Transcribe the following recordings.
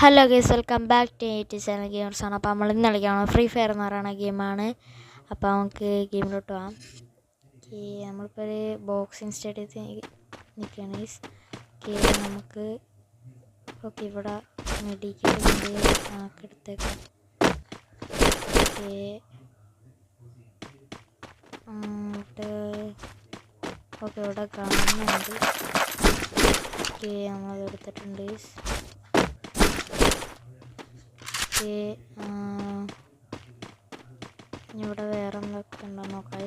Hello guys welcome back to eighty channel games ആണ്. അപ്പോൾ നമ്മൾ ഇന്ന് കളിക്കുകയാണ് ഫ്രീ ഫയർ എന്ന് പറയുന്ന ഗെയിമാണ് അപ്പോൾ നമുക്ക് ഗെയിമിലോട്ട് പോകാം. നമ്മളിപ്പോൾ ഒരു ബോക്സിങ് സ്റ്റേഡിയത്തിൽ നിൽക്കുകയാണ് ഗേസ് നമുക്ക് ഓക്കെ ഇവിടെ മെഡിക്കൽ നമുക്ക് എടുത്തേക്കാം. ഓക്കെ എന്നിട്ട് ഓക്കെ ഇവിടെ കാണുന്നുണ്ട്. ഓക്കെ നമ്മളത് എടുത്തിട്ടുണ്ട് ഗേസ് ഓക്കെ ഇവിടെ വേറെ എന്തൊക്കെ ഉണ്ടോ നോക്കാം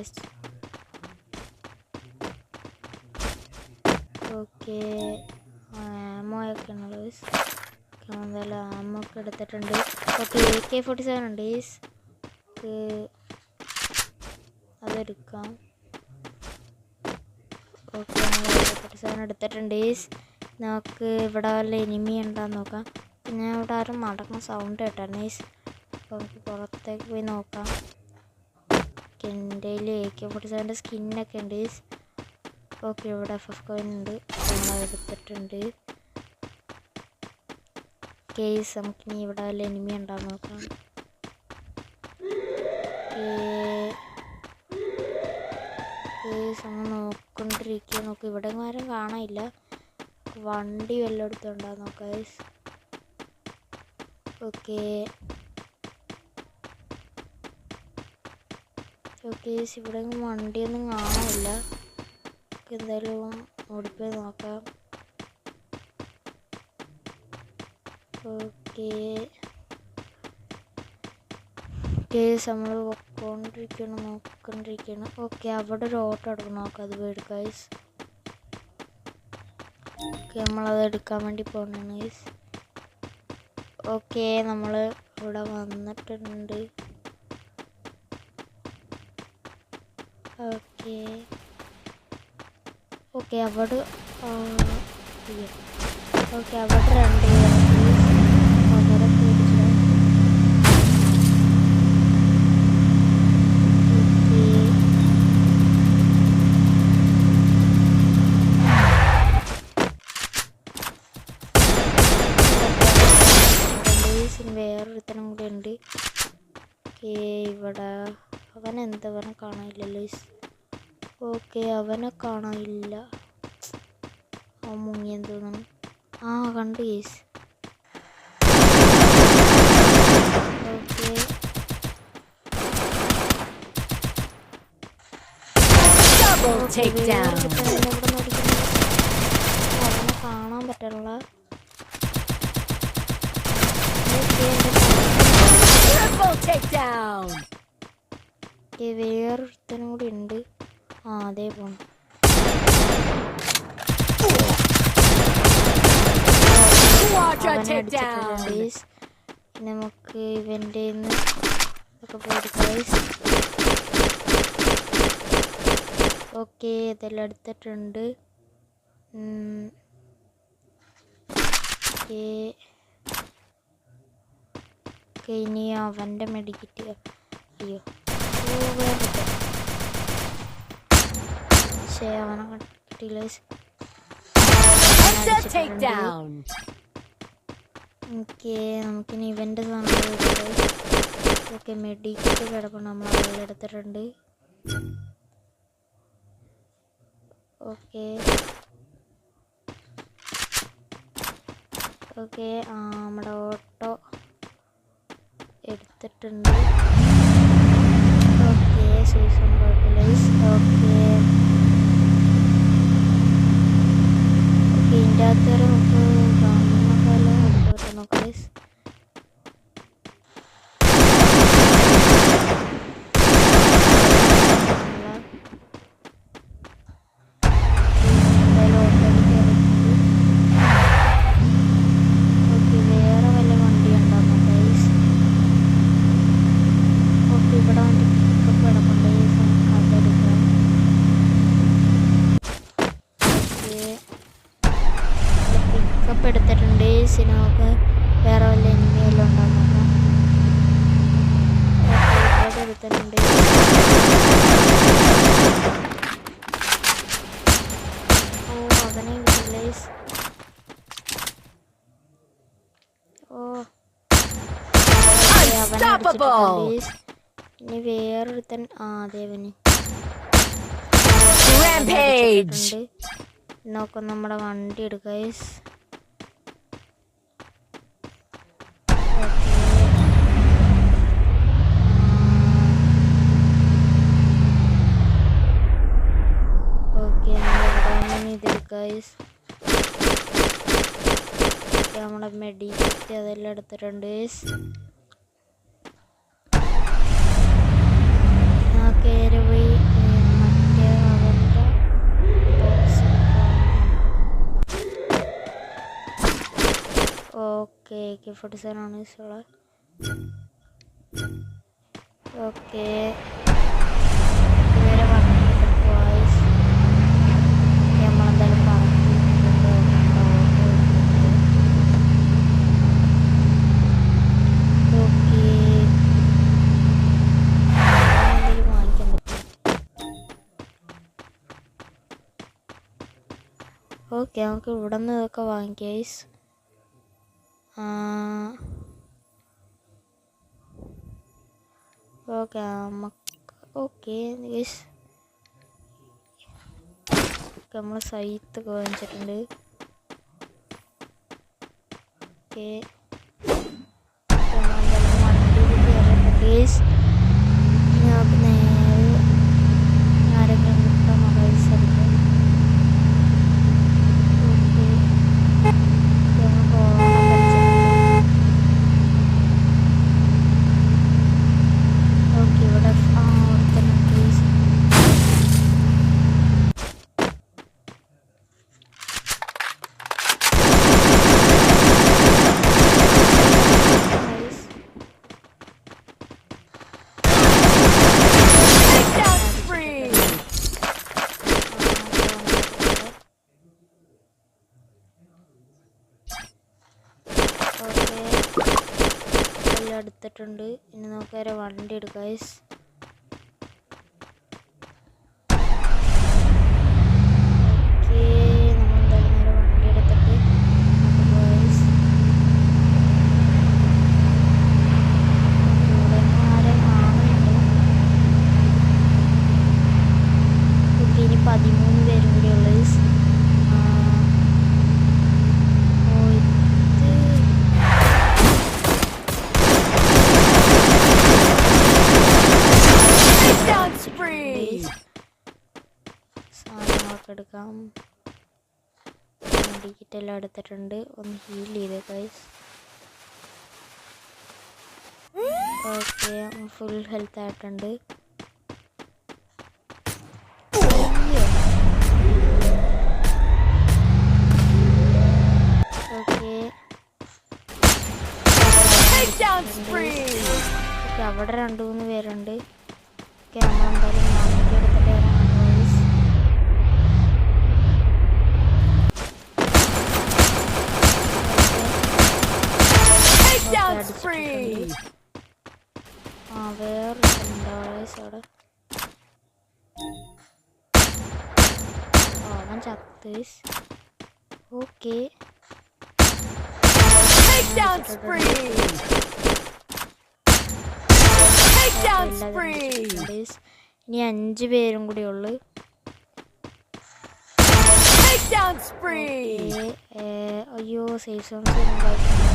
ഓക്കെ ആമോ ഒക്കെ ഉള്ളത് എന്തായാലും ഒക്കെ എടുത്തിട്ടുണ്ട്. Okay A K forty seven ഉണ്ട് ഈസ് അതെടുക്കാം. ഓക്കെ നമ്മൾ ഫോർട്ടി സെവൻ എടുത്തിട്ടുണ്ട് ഈസ് നമുക്ക് ഇവിടെ വല്ല എനിമി ഉണ്ടോ നോക്കാം. പിന്നെ അവിടെ ആരും നടക്കുന്ന സൗണ്ട് കേട്ടോ. നൈസ് അപ്പോൾ നമുക്ക് പുറത്തേക്ക് പോയി നോക്കാം. എന്റെ എ കെ ഫോർട്ടി സെവന്റെ സ്കിന്നൊക്കെ ഉണ്ട്. ഓക്കെ ഇവിടെ എഫ് എഫ് കോയിൻ ഉണ്ട്. എടുത്തിട്ടുണ്ട്. കേസ് നമുക്കിനി ഇവിടെ വല്ല എനിമി ഉണ്ടാകാൻ നോക്കാം. കേസ് അങ്ങ് നോക്കൊണ്ടിരിക്കുക നോക്ക് ഇവിടെ ആരും കാണാനില്ല. വണ്ടി വല്ലയിടത്തും ഉണ്ടാകും നോക്കാം ഓക്കെ. ഓക്കെ ഇവിടെ വണ്ടിയൊന്നും കാണാനില്ല. എന്തായാലും ഓടിപ്പോയി നോക്കാം. ഓക്കെ. നമ്മൾ പൊക്കോണ്ടിരിക്കണം നോക്കൊണ്ടിരിക്കണം. ഓക്കെ അവിടെ ഒരു ഓട്ടോ എടുക്കണം. നോക്കാം അത് എടുക്കാം ഗൈസ് ഓക്കെ നമ്മളത് എടുക്കാൻ വേണ്ടി പോകണം ഗൈസ് ഓക്കെ നമ്മൾ ഇവിടെ വന്നിട്ടുണ്ട്. ഓക്കെ. ഓക്കെ അവിടെ ഓക്കെ അവിടെ രണ്ട് അവൻ അവനെ കാണാനില്ലല്ലോ ഓക്കെ അവനെ കാണാനില്ല. അവൻ മുങ്ങിയെന്ന് തോന്നുന്നു ആ കണ്ടു കേസ് ഓക്കെ. അവനെ കാണാൻ പറ്റുള്ള Triple takedown. വേറൊരുത്തനും കൂടി ഉണ്ട്. ആ അതേ പോണം. നമുക്ക് ഇവന്റെ ഒക്കെ പോയിട്ട് ഓക്കെ ഇതെല്ലാം എടുത്തിട്ടുണ്ട്. ഓക്കെ. ഇനി അവന്റെ മെഡിക്കറ്റ് അയ്യോ ഓ, വേറെ ഇട്ട്. ശ്ശേ, അവനെ കിട്ടിയില്ല. ഓക്കെ നമുക്കിനി ഇവന്റ് സാധനം ഓക്കെ മെഡിക്കറ്റ് കിടപ്പുണ്ട്. നമ്മൾ അതിൽ എടുത്തിട്ടുണ്ട്. ഓക്കെ ഓക്കെ നമ്മുടെ ഓട്ടോ എടുത്തിട്ടുണ്ട്. ഓക്കെ സീസൺ കുഴപ്പമില്ല. ഓക്കെ ഓക്കെ ഇതിന്റെ അകത്ത് വരെ നമുക്ക് കാണുന്ന പോലെ എടുത്ത് നോക്കാം guys. നമ്മൾ എന്തായാലും ഓട്ടോയിൽ കയറിയിട്ടുണ്ട്. ഓക്കെ വേറെ വല്ല വണ്ടി ഉണ്ടാകും ഗൈസ് ഓക്കെ ഇവിടെ വണ്ടി പിക്കപ്പ് കിടപ്പുണ്ട് guys. നമുക്ക് അതെടുക്കാം ഓക്കെ പിക്കപ്പ് എടുത്തിട്ടുണ്ട് ഗൈസ്. ഇനി നമുക്ക് വേറെ വല്ല എനിമിയെല്ലാം ഉണ്ടാകും നോക്കാം ഓക്കെ ഇവിടെ എടുത്തിട്ടുണ്ട് ഓ അവനെ ഗൈസ് ഓ അവനെ Unstoppable. ഇനി വേറൊരുത്തൻ ആ ദേവന് Rampage. നോക്കാം നമ്മുടെ വണ്ടി എടുക്കുക ഗൈസ് നമ്മുടെ മെഡിക്കറ്റ് അതെല്ലാം എടുത്തിട്ടുണ്ട് guys. ആ കയറി മറ്റേ box okay K forty seven ആണ് ഓക്കെ. ഓക്കെ നമുക്ക് ഇവിടെ നിന്ന് ഇതൊക്കെ വാങ്ങിക്കാം. ആ. ഓക്കെ നമുക്ക് ഓക്കെ ഗൈസ് നമ്മൾ സൈത്തൊക്കെ വാങ്ങിച്ചിട്ടുണ്ട്. ഓക്കെ. ഗേസ് നമുക്ക് നേരെ ആരെങ്കിലും കിട്ടാൻ മൊബൈൽസ് എടുക്കാം ഓക്കെ നമ്മൾ പോകണം പഠിച്ചിട്ടുണ്ട് ഓക്കെ ഇവിടെ ആ ഒരുത്തൻ പ്ലീസ് Takedown spree. എല്ലാം എടുത്തിട്ടുണ്ട്. ഇനി നമുക്ക് വരെ വണ്ടി എടുക്കാം guys. ഓക്കേ, നമ്മളെന്തായാലും നേരെ വണ്ടി എടുത്തിട്ട് നമുക്ക് guys. ഇവിടെ ആരെയും കാണുന്നുണ്ട് ഓക്കെ ഇനി പതിമൂന്ന് പേരും കൂടി ഉള്ളത് guys. ആ, ഓ ഇത് Takedown spree. സാധനങ്ങളൊക്കെ എടുക്കാം. ടിക്കറ്റ് എല്ലാം എടുത്തിട്ടുണ്ട്. ഒന്ന് ഹീൽ ചെയ്ത് ഗൈസ് ഓക്കെ ഫുൾ ഹെൽത്ത് ആയിട്ടുണ്ട്. ഓക്കെ അവിടെ രണ്ട് ചത്ത് okay Takedown spree. Takedown spree. ഇനി അഞ്ച് പേരും കൂടി ഉള്ളു Takedown spree. അയ്യോ സേഫ് സോൺസ് നമുക്കെന്തായാലും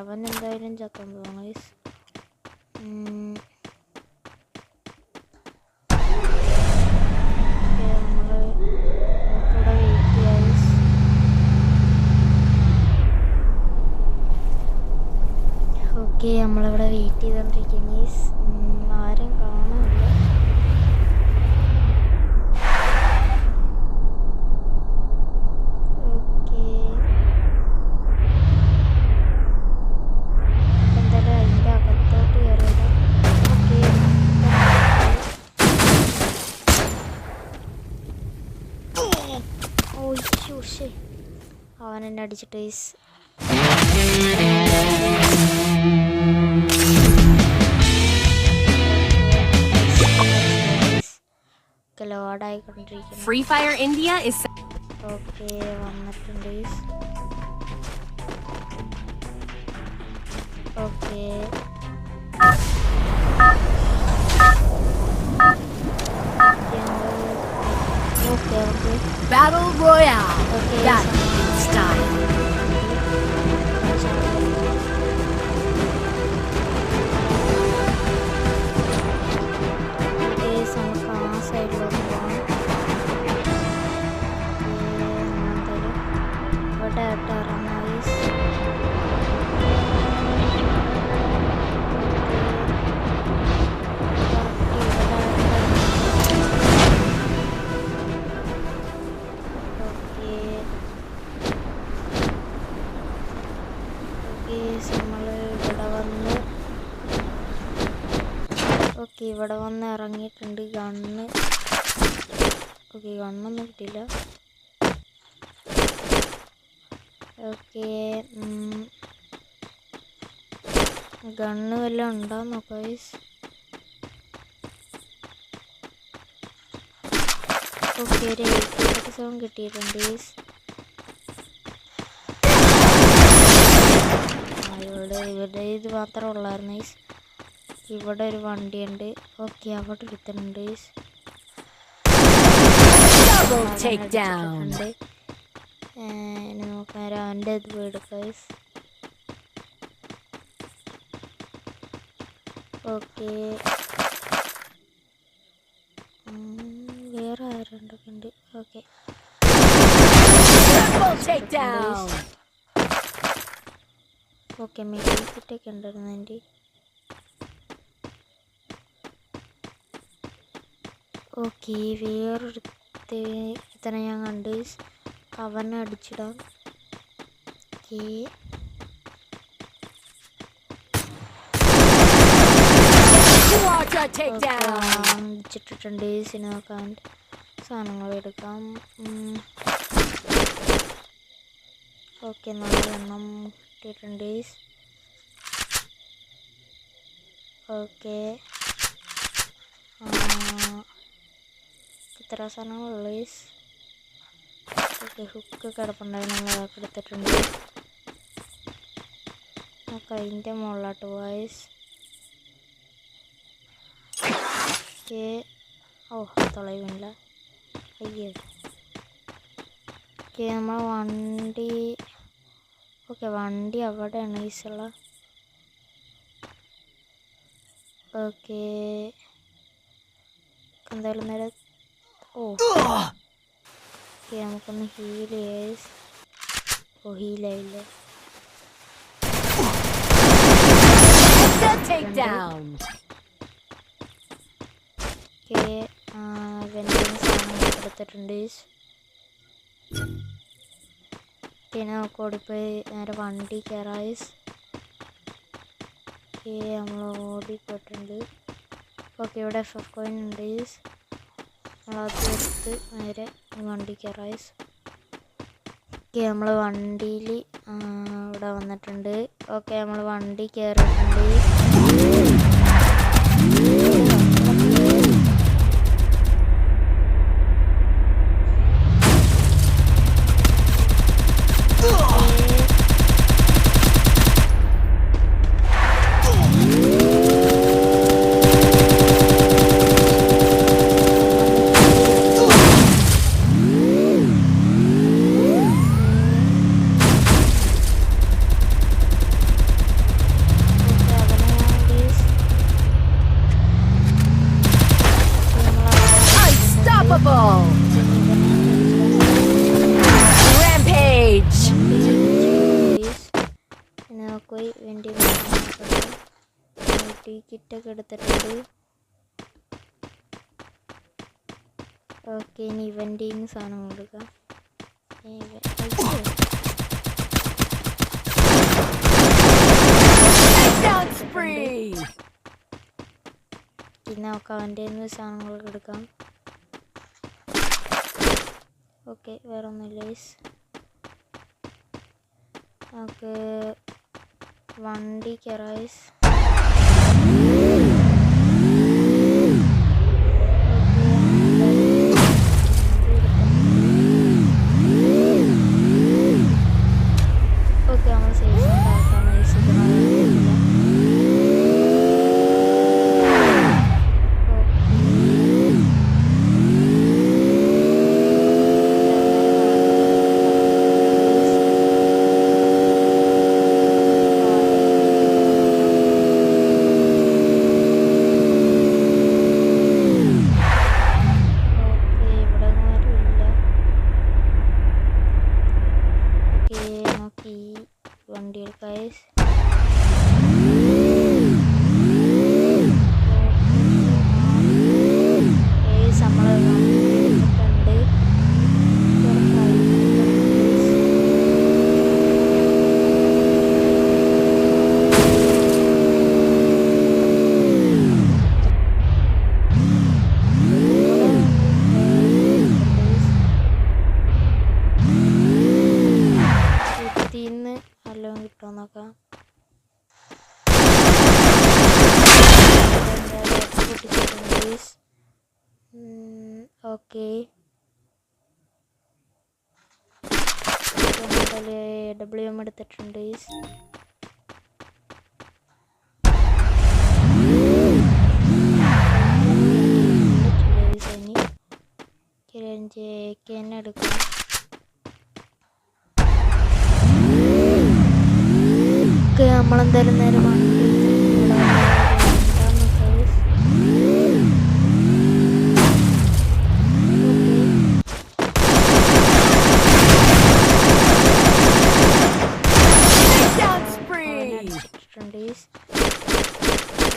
അവൻ എന്തായാലും വെയിറ്റ് ചെയ്യാം guys. ഓക്കെ നമ്മളിവിടെ വെയിറ്റ് ചെയ്തോണ്ടിരിക്കുന്നു guys. അവൻ എന്നെ അടിച്ചിട്ട് ഈസ് ലോഡായിക്കൊണ്ടിരിക്കുന്നു Free Fire India is okay വന്നിട്ടുണ്ട് okay okay Okay, okay. Battle Royale. Okay. That style. ഇവിടെ വന്ന് ഇറങ്ങിയിട്ടുണ്ട് ഗണ്ണ് ഓക്കെ ഗണ്ണൊന്നും കിട്ടിയില്ല ഓക്കെ ഗണ്ണ് വല്ലതും ഉണ്ടോ നോക്കാം. ഓക്കെ ഒരു എയ്റ്റി സെവൻ കിട്ടിയിട്ടുണ്ട്. ആ, ഇവിടെ ഇത് മാത്രമേ ഉള്ളായിരുന്നു. ഇവിടെ ഒരു വണ്ടിയുണ്ട്. ഓക്കെ അവിടെ എടുത്തിട്ടുണ്ട്. നോക്കാം അവന്റെ ഇത് എടുക്കാം guys. ഓക്കെ. വേറെ ആരുണ്ടൊക്കെ ഉണ്ട്? ഓക്കെ. ഓക്കെ മെഡിക്കൽ കിറ്റൊക്കെ ഉണ്ടായിരുന്നു എന്റെ ഓക്കെ വേറൊരു ഇത്തന്നെ ഞാൻ കണ്ട്. കവറിനെ അടിച്ചിടാം. ഓക്കെ. അടിച്ചിട്ടിട്ടുണ്ട്. സിനിമക്കാൻ സാധനങ്ങൾ എടുക്കാം. ഓക്കെ നാലെണ്ണം കിട്ടിയിട്ടുണ്ട്. ഓക്കെ. സാധനങ്ങളുള്ളൂ ഓക്കെ ഹുക്ക് കിടപ്പുണ്ടായി നമ്മൾ അതൊക്കെ എടുത്തിട്ടുണ്ട് നമുക്ക് അതിന്റെ മുകളിലോട്ട് വോയിസ് ഓക്കെ ഓ തുളയുമില്ല അയ്യോ. ഓക്കെ നമ്മൾ വണ്ടി ഓക്കെ വണ്ടി അവിടെയാണ് ഈസുള്ള ഓക്കെ എന്തായാലും നേരെ ഓക്കെ നമുക്കൊന്ന് ഹീൽ ഓ ഹീലായില്ല എടുത്തിട്ടുണ്ട്. പിന്നെ നമുക്ക് ഓടിപ്പോയി നേരെ വണ്ടി കയറായിസ് നമ്മൾ ഓടിപ്പോയിട്ടുണ്ട്. ഓക്കെ ഇവിടെ എഫ് എഫ് കോയിൻ ഉണ്ട്. എടുത്ത് നേരെ വണ്ടി കയറായിസ് ഓക്കെ നമ്മൾ വണ്ടിയിൽ ഇവിടെ വന്നിട്ടുണ്ട്. ഓക്കെ നമ്മൾ വണ്ടി കയറിയിട്ടുണ്ട് സാധനം കൊടുക്കാം. പിന്നെ നമുക്ക് അവന്റെ സാധനങ്ങളൊക്കെ എടുക്കാം ഓക്കെ വേറെ ഒന്നുമില്ല guys. നമുക്ക് വണ്ടി കെറൈസ് വല്ലതും കിട്ടുമോ നോക്കാം ഓക്കെ ഡബ്ല്യു എം എടുത്തിട്ടുണ്ട് കിരഞ്ജ് തന്നെ എടുക്കാം ഒക്കെ നമ്മളെന്തായാലും നേരെ വണ്ടി എടുത്തിട്ട് ഇവിടെ വന്ന് guys. Okay. Takedown നമ്മളെന്തായാലും നേരമാണ്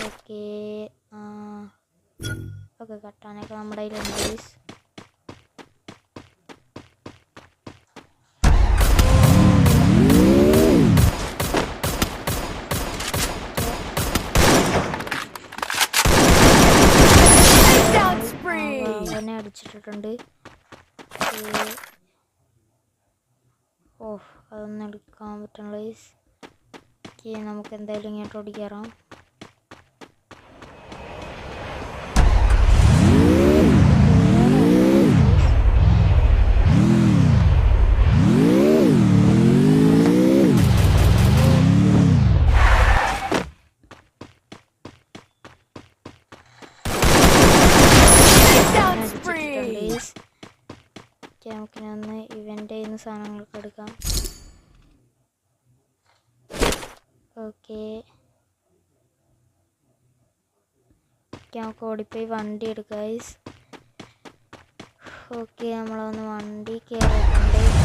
ഓക്കെ ഓക്കെ കട്ടാനൊക്കെ നമ്മുടെ കയ്യിലുണ്ട് അവനെ ഓഫ് അതൊന്നും എടുക്കാൻ പറ്റണ നമുക്ക് എന്തായാലും ഇങ്ങോട്ട് ഓടിക്കയറാം നമുക്ക് ഓടിപ്പോയി വണ്ടി എടുക്കാം ഓക്കെ നമ്മളൊന്ന് വണ്ടി കയറിയിട്ടുണ്ട്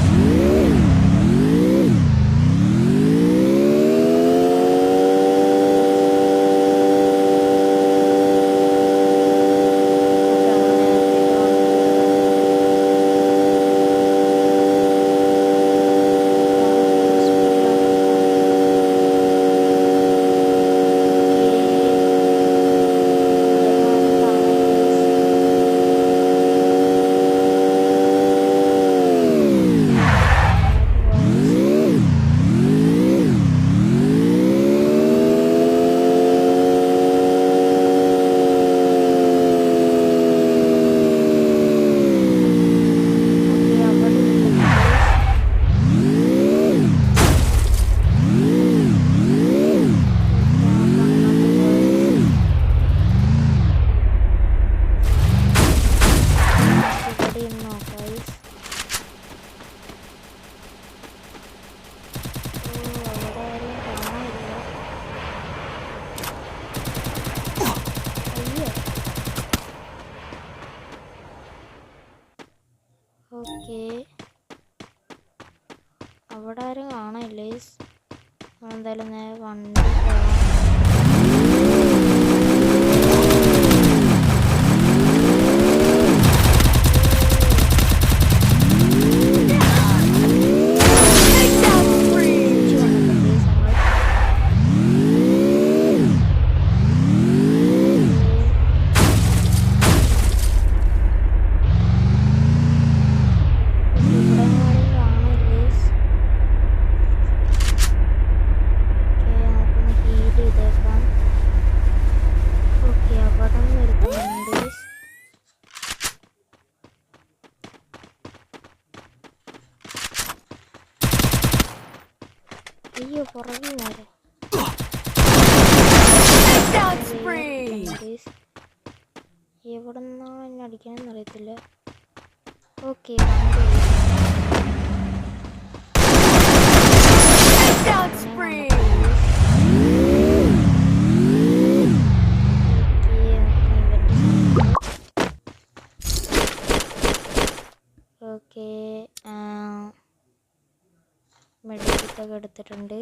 മെഡിക്കറ്റൊക്കെ എടുത്തിട്ടുണ്ട്.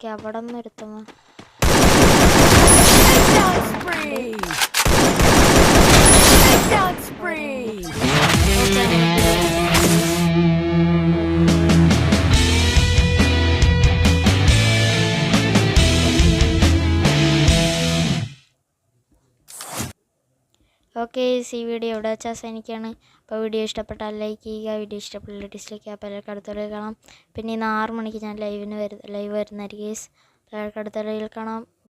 ഓക്കെ അവിടെ നിന്ന് എടുത്തമ്മ ഓക്കെ ഈ വീഡിയോ ഇവിടെ വെച്ചാൽ അവസാനിക്കുകയാണ് അപ്പോൾ വീഡിയോ ഇഷ്ടപ്പെട്ടാൽ ലൈക്ക് ചെയ്യുക വീഡിയോ ഇഷ്ടപ്പെട്ടില്ല ഡിസ്ലൈക്ക് ചെയ്യുക അപ്പോൾ എല്ലാവർക്കും അടുത്തുള്ള കാണാം. പിന്നെ ഇന്ന് ആറ് മണിക്ക് ഞാൻ ലൈവിന് വരും ലൈവ് വരുന്നതായിരിക്കും എല്ലാവർക്കും അടുത്തുള്ള കാണാം.